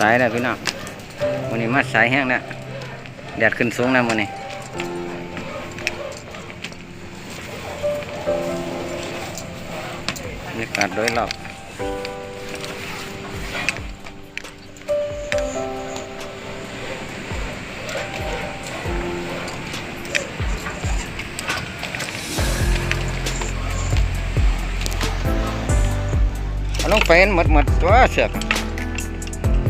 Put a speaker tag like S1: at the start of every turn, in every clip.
S1: สายแล้วพี่น้องวันนี้มาสายแห้งแล้วแดดขึ้นสูงแล้ววันนี้บรรยากาศโดยรอบเอาลงไปหมดหมดตัวเสือก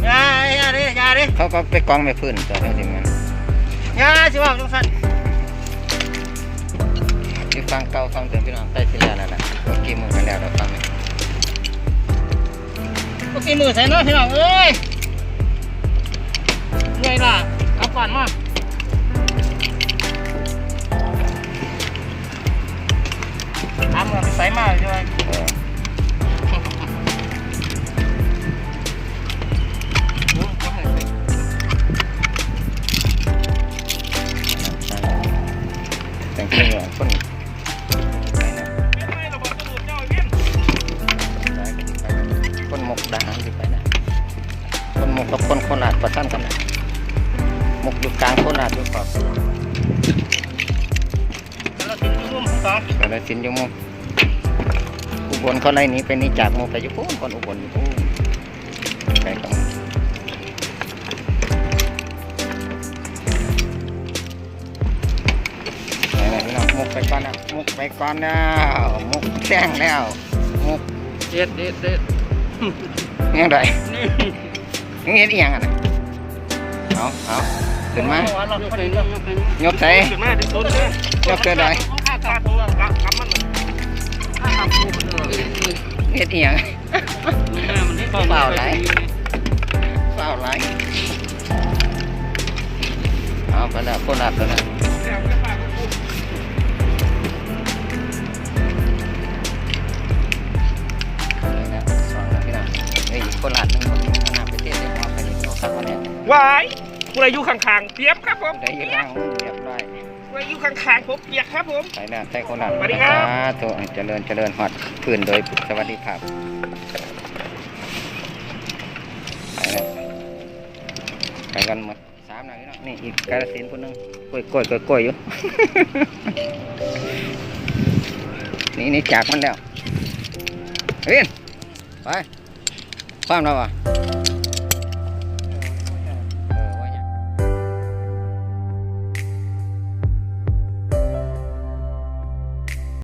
S2: ยาอย่าดิอย่าดิ
S1: เขาก็ไปกองไม่พื้นตัวนี้ทีมัน
S2: อย่าสิว่าจังซั่น
S1: ที่ฟังเก่าฟังเดิมพี่น้องใต้ที่แล้วนั่นแหละก็กี่มือกันแล้วเราฟังนี่
S2: ก็กินมือใส่เนาะพี่น้องเอ้ยเมื่อยล่ะเอาก่อนมาทำกับใส่มาใช่ไหม
S1: เออแเครื่อคนนะไปก็สิไปนะคนหมกดาสิไปนะคนหมกกับคนโคราชประชันกันนะหมกอยู่กลางโคราชอยู่ขอบ
S2: เรากินร่มสอง
S1: ก็เลยสินอยู่มุมอุบลเขาไล่นี้ไปนี้จากมุมไปยู่พูนคนอุบลอยู่พูนไปตรง ไปก่อนนะมุกไปก่อนแล้วมุกแจ้งแล้วมุก
S2: เด็ดเด็ดเด็ด
S1: ยังไง
S2: นี่
S1: ยังเห็นอีหยังอะนะเอาเอาขึ้นมา
S2: เราไปเรื่อย
S1: กใส่
S2: ยวต้นเก
S1: เกินได้
S2: เลย
S1: เห็นอีหยัง
S2: มันนี่
S1: เปล่าไหลเอาไปแล้วโคราชแล้วนะ วันเนี้ยวา
S2: ยผู้ใดอยู่ข้างๆเปียบครับผม
S1: ได้อยังล่างเรียบร้อย
S2: ผู้ใดอยู่ข้างๆผมเปียกครับผม
S1: ไปแล้วใส่โคราช
S2: สวัสดีครับ
S1: ถูกเจริญเจริญหอดพื้นโดยสวัสดีครับไปแล้วไปกันหมดสามหน่อยพี่น้องนี่อีกกาลสินธุ์คนหนึงกล้วยกล้วยกล้วยกล้วยอยู่ นี่นี่จากมันแล้วเฮ้ยไปความเราอะ